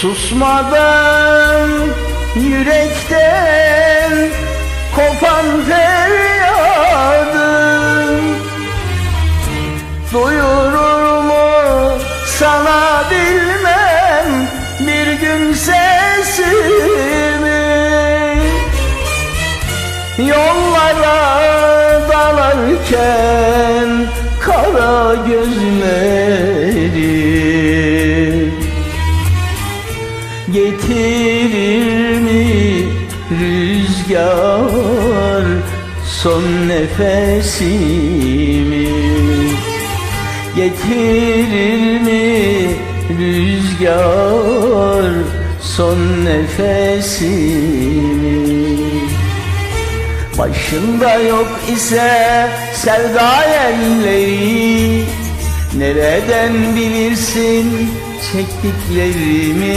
Susmadan yürekten kopan feryadım Duyurur mu sana bilmem bir gün sesimi. Yollara dalarken kara gözlerim Getirir mi rüzgar son nefesimi? Getirir mi rüzgar son nefesimi? Başında yok ise sevda elleri Nereden bilirsin çektiklerimi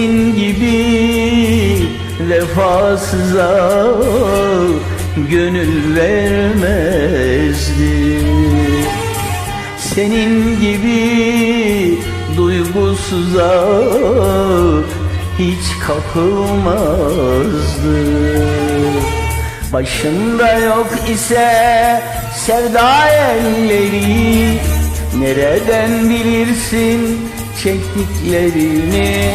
senin gibi vefasıza gönül vermezdim Senin gibi duygusuza hiç kapılmazdım Başında yok ise sevda elleri Nereden bilirsin çektiklerini